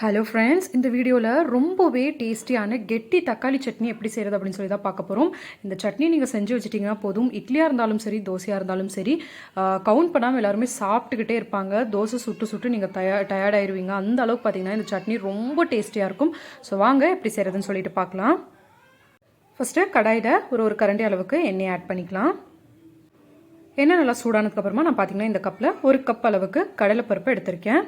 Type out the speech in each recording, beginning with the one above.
Hello friends இந்த வீடியோவில் ரொம்பவே டேஸ்டியான கெட்டி தக்காளி சட்னி எப்படி செய்கிறது அப்படின்னு சொல்லி தான் பார்க்க போகிறோம் இந்த சட்னி நீங்கள் செஞ்சு வச்சிட்டிங்கன்னா போதும். இட்லியாக இருந்தாலும் சரி தோசையாக இருந்தாலும் சரி கவுண்ட் பண்ணாமல் எல்லாருமே சாப்பிட்டுக்கிட்டே இருப்பாங்க. தோசை சுட்டு சுட்டு நீங்கள் டய டயர்டாயிருவீங்க அந்த அளவுக்கு பார்த்தீங்கன்னா இந்த சட்னி ரொம்ப டேஸ்டியாக இருக்கும். ஸோ வாங்க எப்படி செய்கிறதுன்னு சொல்லிட்டு பார்க்கலாம். ஃபஸ்ட்டு கடாயில் ஒரு ஒரு கரண்டி அளவுக்கு எண்ணெய் ஆட் பண்ணிக்கலாம். எண்ணெய் நல்லா சூடானதுக்கப்புறமா நான் பார்த்தீங்கன்னா இந்த கப்பில் ஒரு கப் அளவுக்கு கடலைப்பருப்பு எடுத்திருக்கேன்.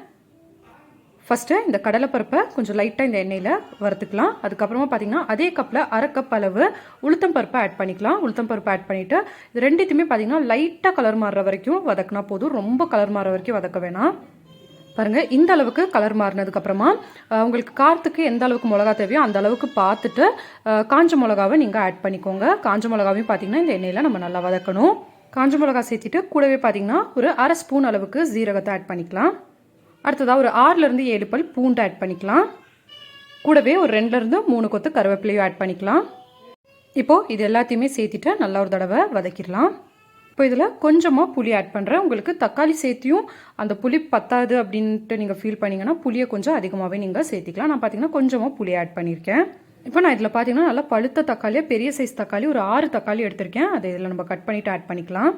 ஃபஸ்ட்டு இந்த கடலைப்பருப்பை கொஞ்சம் லைட்டாக இந்த எண்ணெயில் வறுத்துக்கலாம். அதுக்கப்புறமா பார்த்தீங்கன்னா அதே கப்பில் அரை கப் அளவு உளுத்தம் பருப்பை ஆட் பண்ணிக்கலாம். உளுத்தம் பருப்பை ஆட் பண்ணிவிட்டு இது ரெண்டுத்தையுமே பார்த்தீங்கன்னா லைட்டாக கலர் மாறுற வரைக்கும் வதக்கினா போதும். ரொம்ப கலர் மாறுற வரைக்கும் வதக்க வேணாம். பாருங்கள் இந்த அளவுக்கு கலர் மாறினதுக்கப்புறமா உங்களுக்கு காரத்துக்கு எந்த அளவுக்கு மிளகா தேவையோ அந்த அளவுக்கு பார்த்துட்டு காஞ்ச மிளகாவை நீங்கள் ஆட் பண்ணிக்கோங்க. காஞ்ச மிளகாவையும் பார்த்தீங்கன்னா இந்த எண்ணெயில் நம்ம நல்லா வதக்கணும். காஞ்ச மிளகா சேர்த்துட்டு கூடவே பார்த்தீங்கன்னா ஒரு அரை ஸ்பூன் அளவுக்கு ஜீரகத்தை ஆட் பண்ணிக்கலாம். அடுத்ததாக ஒரு ஆறுலேருந்து ஏழு பல் பூண்டு ஆட் பண்ணிக்கலாம். கூடவே ஒரு ரெண்டுலேருந்து மூணு கொத்து கருவேப்பிலையும் ஆட் பண்ணிக்கலாம். இப்போது இது எல்லாத்தையுமே சேர்த்துட்டு நல்லா ஒரு தடவை வதக்கிடலாம். இப்போ இதில் கொஞ்சமாக புளி ஆட் பண்ணுறேன் உங்களுக்கு தக்காளி சேர்த்தியும் அந்த புளி பத்தாது அப்படின்ட்டு நீங்கள் ஃபீல் பண்ணிங்கன்னா புளியை கொஞ்சம் அதிகமாகவே நீங்கள் சேர்த்திக்கலாம். நான் பார்த்தீங்கன்னா கொஞ்சமாக புளி ஆட் பண்ணியிருக்கேன். இப்போ நான் இதில் பார்த்தீங்கன்னா நல்லா பழுத்த தக்காளியாக பெரிய சைஸ் தக்காளி ஒரு ஆறு தக்காளி எடுத்திருக்கேன். அதை இதில் நம்ம கட் பண்ணிவிட்டு ஆட் பண்ணிக்கலாம்.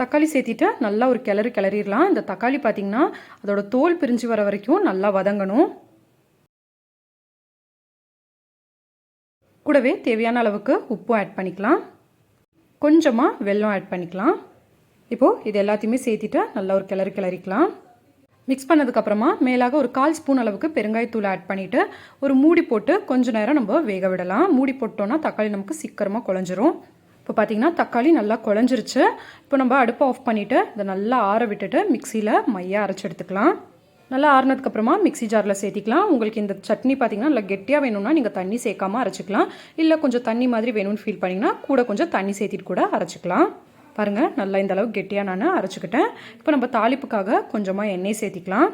தக்காளி சேர்த்திட்டு நல்லா ஒரு கிளறு கிளறிடலாம். இந்த தக்காளி பார்த்திங்கன்னா அதோட தோல் பிரிஞ்சு வர வரைக்கும் நல்லா வதங்கணும். கூடவே தேவையான அளவுக்கு உப்பும் ஆட் பண்ணிக்கலாம். கொஞ்சமாக வெல்லம் ஆட் பண்ணிக்கலாம். இப்போது இது எல்லாத்தையுமே சேர்த்திட்டு நல்லா ஒரு கிளறு கிளறிக்கலாம். மிக்ஸ் பண்ணதுக்கப்புறமா மேலாக ஒரு கால் ஸ்பூன் அளவுக்கு பெருங்காயத்தூள் ஆட் பண்ணிவிட்டு ஒரு மூடி போட்டு கொஞ்ச நேரம் நம்ம வேக விடலாம். மூடி போட்டோன்னா தக்காளி நமக்கு சீக்கிரமாக குழஞ்சிரும். இப்போ பார்த்தீங்கன்னா தக்காளி நல்லா குழஞ்சிருச்சு. இப்போ நம்ம அடுப்பை ஆஃப் பண்ணிவிட்டு இதை நல்லா ஆற விட்டுட்டு மிக்சியில் மையாக அரைச்சி எடுத்துக்கலாம். நல்லா ஆறுனதுக்கப்புறமா மிக்சி ஜாரில் சேர்த்திக்கலாம். உங்களுக்கு இந்த சட்னி பார்த்தீங்கன்னா நல்லா கெட்டியாக வேணும்னா நீங்கள் தண்ணி சேர்க்காமல் அரைச்சிக்கலாம். இல்லை கொஞ்சம் தண்ணி மாதிரி வேணும்னு ஃபீல் பண்ணிங்கன்னா கூட கொஞ்சம் தண்ணி சேர்த்திட்டு கூட அரைச்சிக்கலாம். பாருங்கள் நல்லா இந்த அளவுக்கு கெட்டியாக நான் அரைச்சிக்கிட்டேன். இப்போ நம்ம தாளிப்புக்காக கொஞ்சமாக எண்ணெய் சேர்த்திக்கலாம்.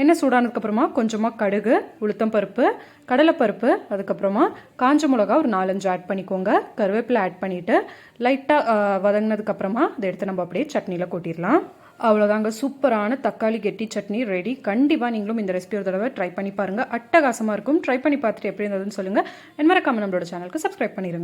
எண்ணெய் சூடானதுக்கப்புறமா கொஞ்சமாக கடுகு உளுத்தம் பருப்பு கடலைப்பருப்பு அதுக்கப்புறமா காஞ்ச மிளகா ஒரு நாலஞ்சு ஆட் பண்ணிக்கோங்க. கருவேப்பிலை ஆட் பண்ணிவிட்டு லைட்டாக வதங்கினதுக்கப்புறமா அதை எடுத்து நம்ம அப்படியே சட்னியில் கொட்டிடலாம். அவ்வளோதாங்க சூப்பரான தக்காளி கெட்டி சட்னி ரெடி கண்டிப்பாக நீங்களும் இந்த ரெசிபி ஒரு தடவை ட்ரை பண்ணி பாருங்கள் அட்டகாசமாக இருக்கும். ட்ரை பண்ணி பார்த்துட்டு எப்படி இருந்ததுன்னு சொல்லுங்கள் என் மறக்காமல் நம்மளோட சேனலுக்கு சப்ஸ்கிரைப் பண்ணிடுங்க